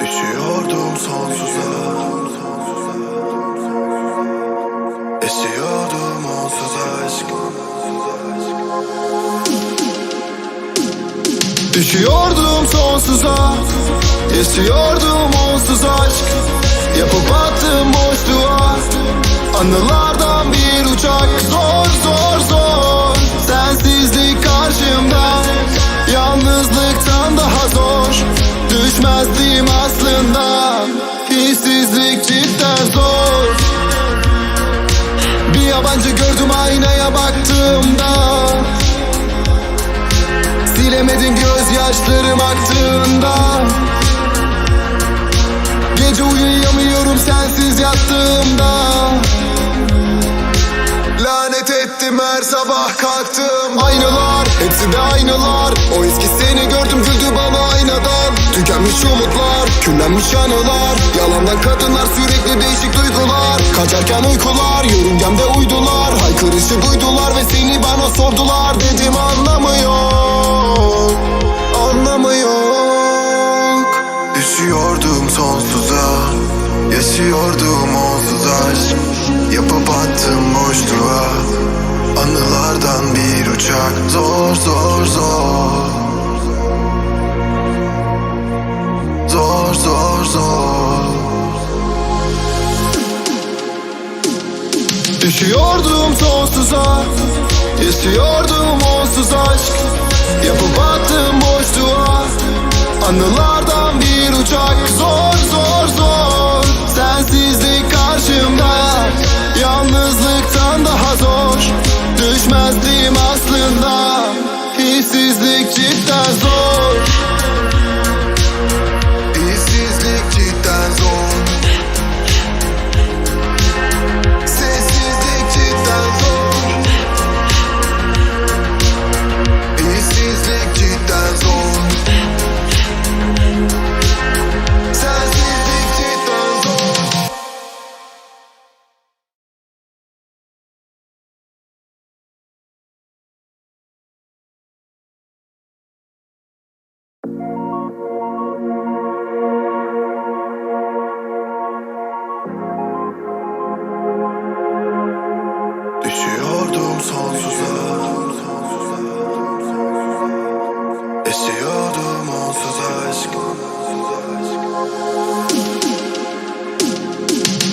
Düşüyordum sonsuza. Esiyordum onsuz aşk. Düşüyordum sonsuza. Esiyordum onsuz aşk Yapıp attım boşluğa Anılardan bir uçak. Zor zor zor Sensizlik karşımda. Yalnızlıktan daha zor Düşmezdim aslında. Hissizlik cidden zor. Bir yabancı gördüm aynaya baktığımda. Silemedim gözyaşlarım aktığında Gece uyuyamıyorum sensiz yattığımda. Lanet ettim her sabah kalktım. Aynalar, hepsi de aynalar. O eski seni gördüm güldü bana aynadan. Tükenmiş umutlar, küllenmiş anılar. Yalandan kadınlar sürekli değişik duygular. Kaçarken uykular, yörüngemde uydular. Haykırışı duydular ve seni bana sordular. Dedim anlamı Yaşıyordum onsuz aşk Yapıp attım boşluğa. Anılardan bir uçak. Zor zor zor. Zor zor zor. Düşüyordum sonsuza. Yaşıyordum onsuz aşk. Yapıp attım boşluğa. Anılardan bir uçak. Zor Düşmezdim aslında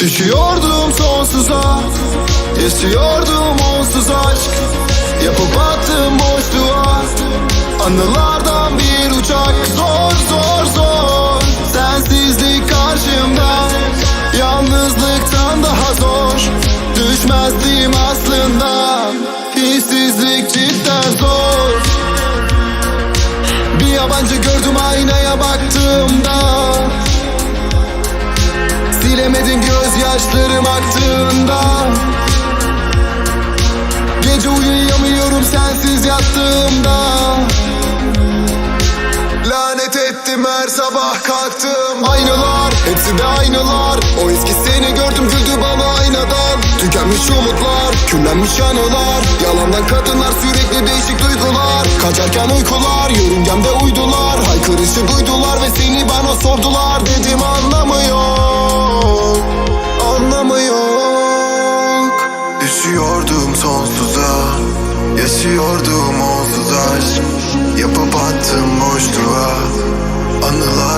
Düşüyordum sonsuza Esiyordum onsuz aşk. Yapıp attım boşluğa Anılardan bir uçak. Zor zor zor Sensizlik karşımda. Yalnızlıktan daha zor Düşmezdim aslında. Hissizlik cidden zor. Bir yabancı gördüm aynaya baktığımda Silemedim gözyaşlarım aktığında Gece uyuyamıyorum sensiz yattığımda. Lanet ettim her sabah kalktım Aynalar, hepsi de aynalar. O eski seni gördüm güldü bana aynadan. Tükenmiş umutlar, küllenmiş anılar. Yalandan kadınlar sürekli değişik duygular. Kaçarken uykular, yörüngemde uydular. Haykırışı duydular ve seni bana sordular. Dedim anlamı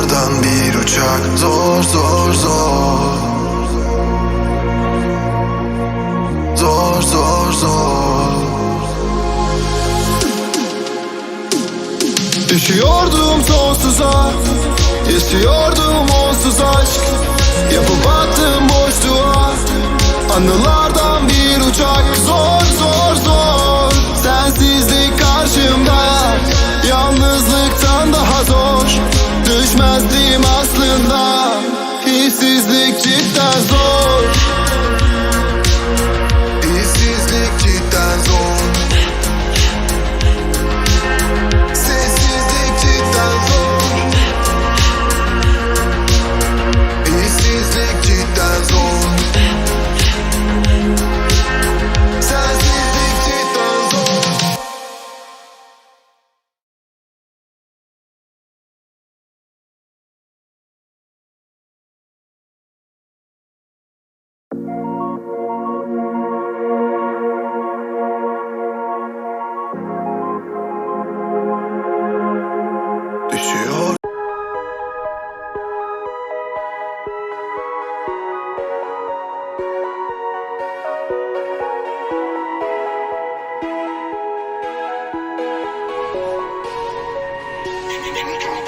Anılardan bir uçak. Zor zor zor. Zor zor zor. Düşüyordum sonsuza. Yaşıyordum onsuz aşk. Yapıp attım boşluğa. Anılardan bir uçak. Zor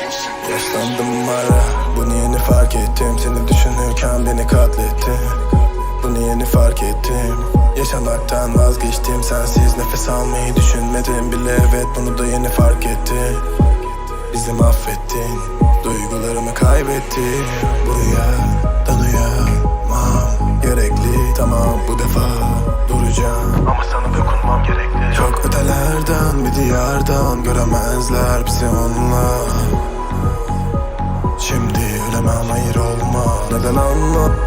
Yaşlandım ara. Bunu yeni fark ettim? Seni düşünürken beni katlettin. Bunu yeni fark ettim? Yaşamaktan vazgeçtim. Sensiz nefes almayı düşünmedim bile. Evet bunu da yeni fark ettim Bizi mahvettin. Duygularımı kaybettim Buraya dalayamam Gerekli. Tamam bu defa duracağım. Ama sana dokunmam gerekli. Çok ötelerden bir diyardan Göremezler bizi onlar Şimdi. Ölemem hayır olma. Neden anlamaz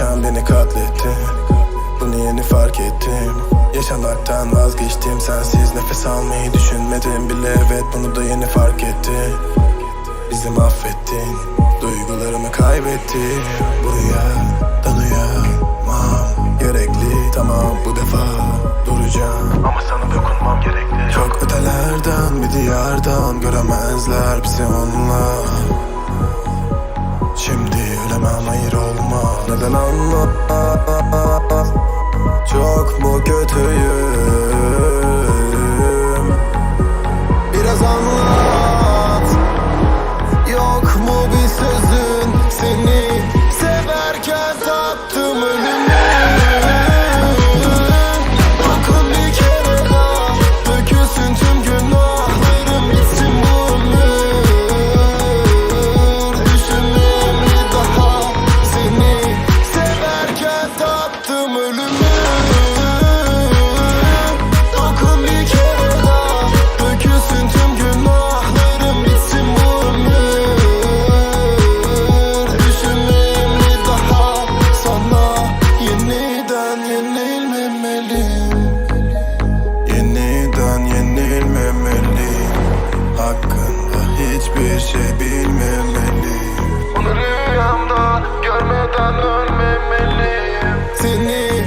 beni katlettin Bunu yeni fark ettim. Yaşamaktan vazgeçtim. Sensiz nefes almayı düşünmedim bile. Evet bunu da yeni fark ettim Bizi mahvettin. Duygularımı kaybettim Buraya dalayamam Gerekli. Tamam bu defa duracağım. Ama sana dokunmam gerekli. Çok ötelerden bir diyardan Göremezler bizi onlar. Şimdi ölemem hayır olma Neden anlamaz Çok mu kötüyüm? Biraz anlat hiçbir şey bilmemeliyim. Bunu rüyamda görmeden ölmemeliyim. Seni